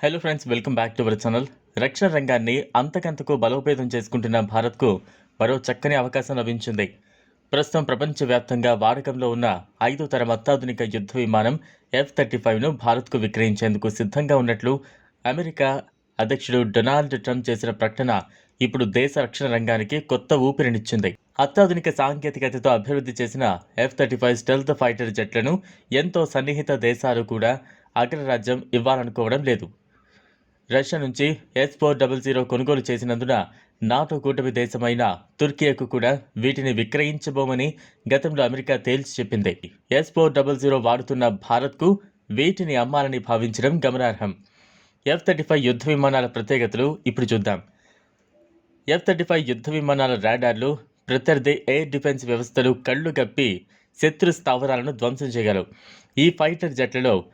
Hello friends welcome back to our channel రక్షణ రంగాన్ని అంతకంతకు బలోపేతం చేసుకుంటున్న భారత్కు మరో చక్కని అవకాశం లభించింది. ప్రస్తుతం ప్రపంచవ్యాప్తంగా వాడకంలో ఉన్న ఐదో తరం అత్యాధునిక యుద్ధ విమానం ఎఫ్ థర్టీ ఫైవ్ను భారత్కు విక్రయించేందుకు సిద్ధంగా ఉన్నట్లు అమెరికా అధ్యక్షుడు డొనాల్డ్ ట్రంప్ చేసిన ప్రకటన ఇప్పుడు దేశ రక్షణ రంగానికి కొత్త ఊపిరినిచ్చింది. అత్యాధునిక సాంకేతికతతో అభివృద్ధి చేసిన F thirty five stealth fighter జెట్లను ఎంతో సన్నిహిత దేశాలు కూడా అగ్రరాజ్యం ఇవ్వాలనుకోవడం లేదు. రష్యా నుంచి ఎస్ ఫోర్ డబల్ జీరో కొనుగోలు చేసినందున నాటో కూటమి దేశమైన తుర్కియాకు కూడా వీటిని విక్రయించబోమని గతంలో అమెరికా తేల్చి చెప్పింది. ఎస్ ఫోర్ డబల్ జీరో వాడుతున్న భారత్కు వీటిని అమ్మాలని భావించడం గమనార్హం. ఎఫ్ థర్టీ ఫైవ్ యుద్ధ విమానాల ప్రత్యేకతలు ఇప్పుడు చూద్దాం. ఎఫ్ థర్టీ ఫైవ్ యుద్ధ విమానాల రాడార్లు ప్రత్యర్థి ఎయిర్ డిఫెన్స్ వ్యవస్థలు కళ్ళు గప్పి శత్రు స్థావరాలను ధ్వంసం చేయగలవు. ఈ ఫైటర్ జట్లలో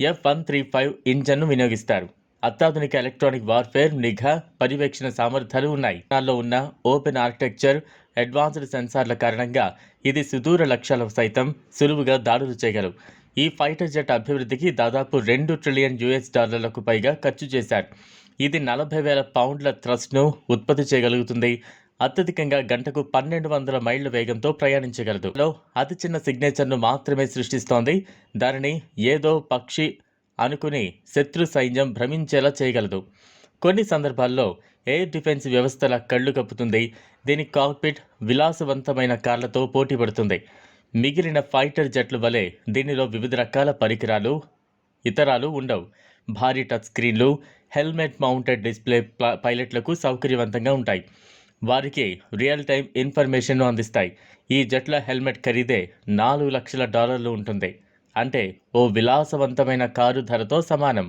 ఎఫ్ వన్ త్రీ ఫైవ్ ఇంజన్ను వినియోగిస్తారు. అత్యాధునిక ఎలక్ట్రానిక్ వార్ఫేర్ నిఘా పర్యవేక్షణ సామర్థ్యాలు ఉన్నాయి. దానిలో ఉన్న ఓపెన్ ఆర్కిటెక్చర్ అడ్వాన్స్డ్ సెన్సార్ల కారణంగా ఇది సుదూర లక్ష్యాలకు సైతం సులువుగా దాడులు చేయగలవు. ఈ ఫైటర్ జెట్ అభివృద్ధికి దాదాపు రెండు ట్రిలియన్ యుఎస్ డాలర్లకు పైగా ఖర్చు చేశారు. ఇది నలభై వేల పౌండ్ల థ్రస్ట్ను ఉత్పత్తి చేయగలుగుతుంది. అత్యధికంగా గంటకు పన్నెండు వందల మైళ్ళ వేగంతో ప్రయాణించగలదు. లో అతి చిన్న సిగ్నేచర్ను మాత్రమే సృష్టిస్తోంది. దానిని ఏదో పక్షి అనుకుని శత్రు సైన్యం భ్రమించేలా చేయగలదు. కొన్ని సందర్భాల్లో ఎయిర్ డిఫెన్స్ వ్యవస్థల కళ్ళు కప్పుతుంది. దీని కాక్పిట్ విలాసవంతమైన కార్లతో పోటీ పడుతుంది. మిగిలిన ఫైటర్ జట్లు వలె దీనిలో వివిధ రకాల పరికరాలు ఇతరాలు ఉండవు. భారీ టచ్ స్క్రీన్లు హెల్మెట్ మౌంటెడ్ డిస్ప్లే పైలట్లకు సౌకర్యవంతంగా ఉంటాయి. వారికి రియల్ టైం ఇన్ఫర్మేషన్ను అందిస్తాయి. ఈ జట్ల హెల్మెట్ ఖరీదే నాలుగు లక్షల డాలర్లు ఉంటుంది. అంటే ఓ విలాసవంతమైన కారు ధరతో సమానం.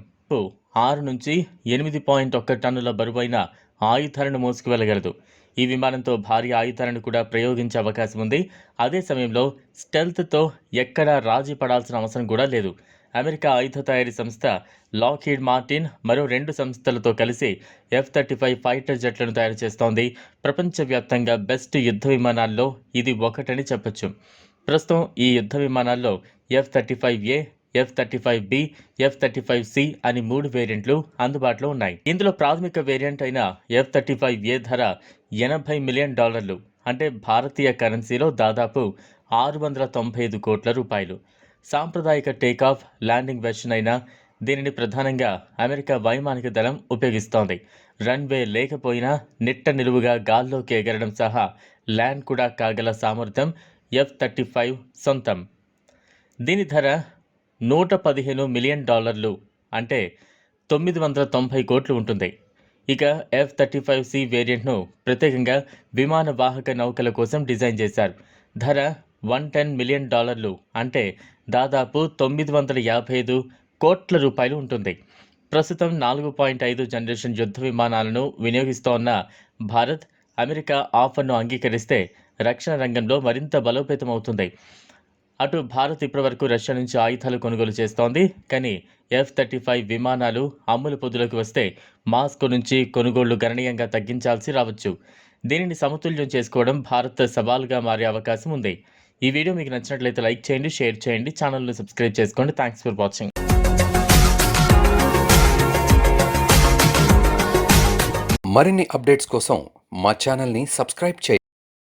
ఆరు నుంచి ఎనిమిది పాయింట్ ఒక్క టన్నుల బరువైన ఆయుధాలను మోసుకు వెళ్ళగలదు ఈ విమానంతో భారీ ఆయుధాలను కూడా ప్రయోగించే అవకాశం ఉంది. అదే సమయంలో స్టెల్త్తో ఎక్కడా రాజీ పడాల్సిన అవసరం కూడా లేదు. అమెరికా ఆయుధ తయారీ సంస్థ లాక్హీడ్ మార్టిన్ మరో రెండు సంస్థలతో కలిసి ఎఫ్ థర్టీ ఫైవ్ ఫైటర్ జెట్లను తయారు చేస్తోంది. ప్రపంచవ్యాప్తంగా బెస్ట్ యుద్ధ విమానాల్లో ఇది ఒకటని చెప్పొచ్చు. ప్రస్తుతం ఈ యుద్ధ విమానాల్లో F thirty five A F thirty five B F thirty five C అని మూడు వేరియంట్లు అందుబాటులో ఉన్నాయి. ఇందులో ప్రాథమిక వేరియంట్ అయిన ఎఫ్ థర్టీ ఫైవ్ ఏ ధర ఎనభై మిలియన్ డాలర్లు అంటే భారతీయ కరెన్సీలో దాదాపు ఆరు వందల తొంభై ఐదు కోట్ల రూపాయలు. సాంప్రదాయిక టేకాఫ్ ల్యాండింగ్ వెర్షన్ అయిన దీనిని ప్రధానంగా అమెరికా వైమానిక దళం ఉపయోగిస్తోంది. రన్వే లేకపోయినా నిట్ట నిలువుగా గాల్లోకి ఎగరడం సహా ల్యాండ్ కూడా కాగల సామర్థ్యం ఎఫ్ థర్టీ ఫైవ్ సొంతం. దీని ధర నూట పదిహేను మిలియన్ డాలర్లు అంటే తొమ్మిది వందల తొంభై కోట్లు ఉంటుంది. ఇక ఎఫ్ థర్టీ ఫైవ్ సి వేరియంట్ను ప్రత్యేకంగా విమాన వాహక నౌకల కోసం డిజైన్ చేశారు. ధర వన్ టెన్ మిలియన్ డాలర్లు అంటే దాదాపు తొమ్మిది వందల యాభై ఐదు కోట్ల రూపాయలు ఉంటుంది. ప్రస్తుతం నాలుగు పాయింట్ ఐదు జనరేషన్ యుద్ధ విమానాలను వినియోగిస్తోన్న భారత్ అమెరికా ఆఫర్ను అంగీకరిస్తే రక్షణ రంగంలో మరింత బలోపేతమవుతుంది. అటు భారత్ ఇప్పటివరకు రష్యా నుంచి ఆయుధాలు కొనుగోలు చేస్తోంది. కానీ ఎఫ్ థర్టీ ఫైవ్ విమానాలు అమ్ముల పొదులోకి వస్తే మాస్కో నుంచి కొనుగోళ్ళు గణనీయంగా తగ్గించాల్సి రావచ్చు. దీనిని సమతుల్యం చేసుకోవడం భారత్ సవాలుగా మారే అవకాశం ఉంది. ఈ వీడియో మీకు నచ్చినట్లయితే లైక్ చేయండి షేర్ చేయండి ఛానల్ను సబ్స్క్రైబ్ చేసుకోండి. థ్యాంక్స్ ఫర్ వాచింగ్ మరిన్ని అప్డేట్స్ కోసం మా ఛానల్ని సబ్స్క్రైబ్ చేయండి.